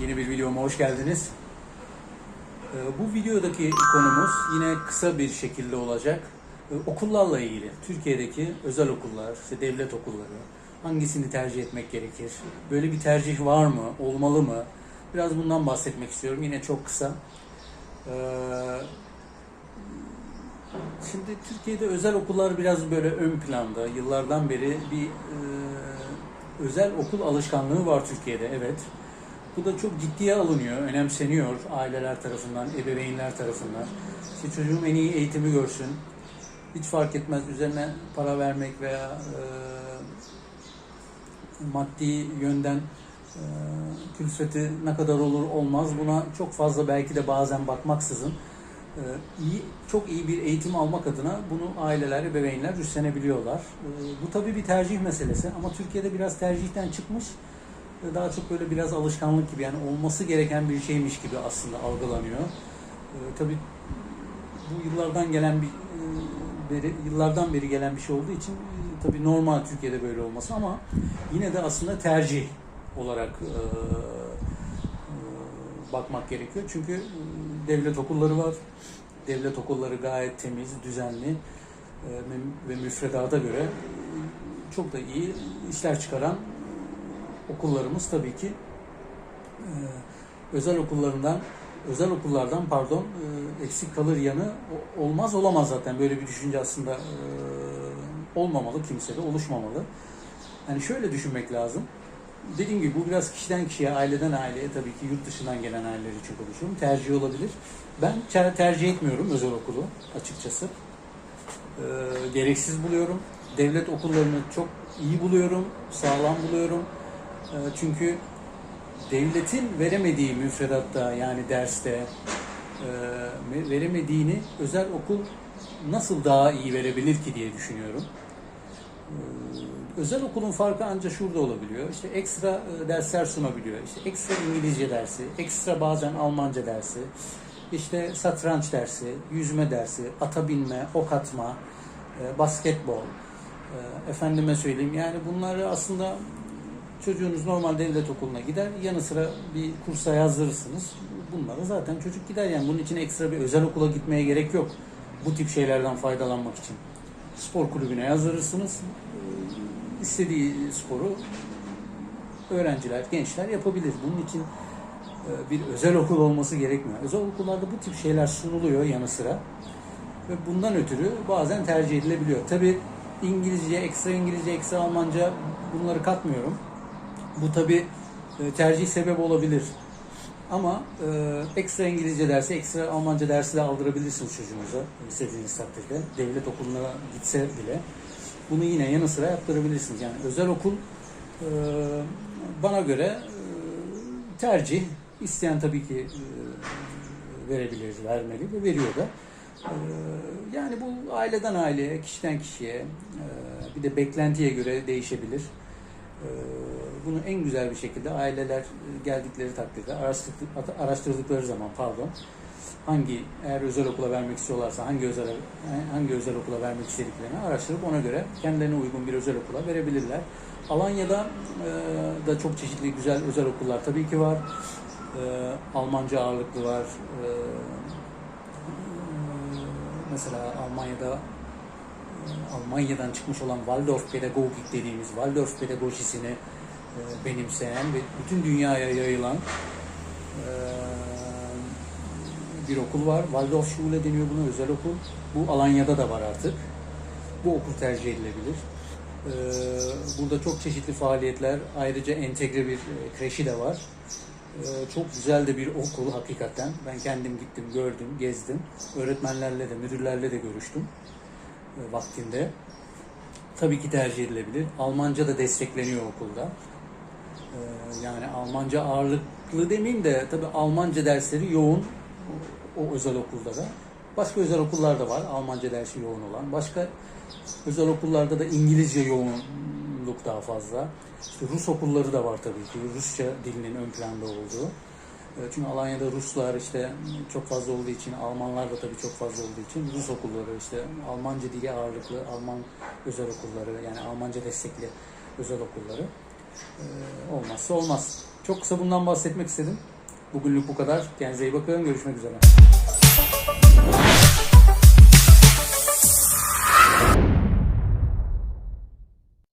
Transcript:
Yeni bir videoma hoş geldiniz. Ee, Bu videodaki konumuz yine kısa bir şekilde olacak. Ee, Okullarla ilgili. Türkiye'deki özel okullar, işte devlet okulları. Hangisini tercih etmek gerekir? Böyle bir tercih var mı? Olmalı mı? Biraz bundan bahsetmek istiyorum. Yine çok kısa. Ee, Şimdi Türkiye'de özel okullar biraz böyle ön planda. Yıllardan beri bir e, özel okul alışkanlığı var Türkiye'de. Evet. Bu da çok ciddiye alınıyor, önemseniyor aileler tarafından, ebeveynler tarafından. İşte çocuğum en iyi eğitimi görsün. Hiç fark etmez üzerine para vermek veya e, maddi yönden e, külfeti ne kadar olur olmaz buna çok fazla belki de bazen bakmaksızın e, iyi çok iyi bir eğitim almak adına bunu aileler, ebeveynler üstlenebiliyorlar. E, bu tabii bir tercih meselesi ama Türkiye'de biraz tercihten çıkmış daha çok böyle biraz alışkanlık gibi yani olması gereken bir şeymiş gibi aslında algılanıyor. E, tabii bu yıllardan gelen bir e, beri yıllardan beri gelen bir şey olduğu için e, tabii normal Türkiye'de böyle olması ama yine de aslında tercih olarak e, e, bakmak gerekiyor. Çünkü e, devlet okulları var. Devlet okulları gayet temiz, düzenli e, ve müfredata göre çok da iyi işler çıkaran okullarımız tabii ki e, özel okullarından özel okullardan pardon e, eksik kalır yanı olmaz olamaz zaten böyle bir düşünce aslında e, olmamalı kimsede oluşmamalı. Yani şöyle düşünmek lazım. Dediğim gibi bu biraz kişiden kişiye, aileden aileye tabii ki yurt dışından gelen aileler için konuşuyorum. Tercih olabilir. Ben ter- tercih etmiyorum özel okulu açıkçası. Ee, gereksiz buluyorum. Devlet okullarını çok iyi buluyorum, sağlam buluyorum. Ee, çünkü devletin veremediği müfredatta yani derste e, veremediğini özel okul nasıl daha iyi verebilir ki diye düşünüyorum. Ee, özel okulun farkı ancak şurada olabiliyor. İşte ekstra e, dersler sunabiliyor. İşte ekstra İngilizce dersi, ekstra bazen Almanca dersi, işte satranç dersi, yüzme dersi, ata binme, ok atma, e, basketbol. Efendime söyleyeyim yani bunları aslında çocuğunuz normal devlet okuluna gider. Yanı sıra bir kursa yazdırırsınız. Bunlara zaten çocuk gider yani. Bunun için ekstra bir özel okula gitmeye gerek yok. Bu tip şeylerden faydalanmak için. Spor kulübüne yazdırırsınız. Ee, istediği sporu öğrenciler, gençler yapabilir. Bunun için e, bir özel okul olması gerekmiyor. Özel okullarda bu tip şeyler sunuluyor yanı sıra. Ve bundan ötürü bazen tercih edilebiliyor. Tabi İngilizce, ekstra İngilizce, ekstra Almanca bunları katmıyorum. Bu tabi tercih sebep olabilir. Ama e, ekstra İngilizce dersi, ekstra Almanca dersi de aldırabilirsiniz çocuğunuza istediğiniz takdirde. Devlet okuluna gitse bile. Bunu yine yanı sıra yaptırabilirsiniz. Yani özel okul e, bana göre e, tercih. İsteyen tabii ki e, verebilir, vermeli ve veriyor da. E, yani bu aileden aileye, kişiden kişiye, e, bir de beklentiye göre değişebilir. Ee, Bunu en güzel bir şekilde aileler e, geldikleri takdirde araştırdık- araştırdıkları zaman pardon hangi eğer özel okula vermek istiyorlarsa hangi özel hangi özel okula vermek istediklerini araştırıp ona göre kendilerine uygun bir özel okula verebilirler. Alanya'da e, da çok çeşitli güzel özel okullar tabii ki var. E, Almanca ağırlıklı var. E, mesela Almanya'da Almanya'dan çıkmış olan Waldorf pedagogik dediğimiz Waldorf pedagojisini e, benimseyen ve bütün dünyaya yayılan e, bir okul var. Waldorf Schule deniyor buna özel okul. Bu Alanya'da da var artık. Bu okul tercih edilebilir. E, burada çok çeşitli faaliyetler, ayrıca entegre bir kreşi de var. Çok güzel de bir okul hakikaten. Ben kendim gittim, gördüm, gezdim. Öğretmenlerle de, müdürlerle de görüştüm vaktinde. Tabii ki tercih edilebilir. Almanca da destekleniyor okulda. E, yani Almanca ağırlıklı demeyeyim de tabii Almanca dersleri yoğun o, özel okulda da. Başka özel okullar da var Almanca dersi yoğun olan. Başka özel okullarda da İngilizce yoğunluk daha fazla. İşte Rus okulları da var tabii ki. Rusça dilinin ön planda olduğu. E, Çünkü Alanya'da Ruslar işte çok fazla olduğu için, Almanlar da tabii çok fazla olduğu için Rus okulları işte Almanca dili ağırlıklı Alman özel okulları yani Almanca destekli özel okulları. E, olmazsa olmaz. Çok kısa bundan bahsetmek istedim. Bugünlük bu kadar. Kendinize iyi bakın. Görüşmek üzere.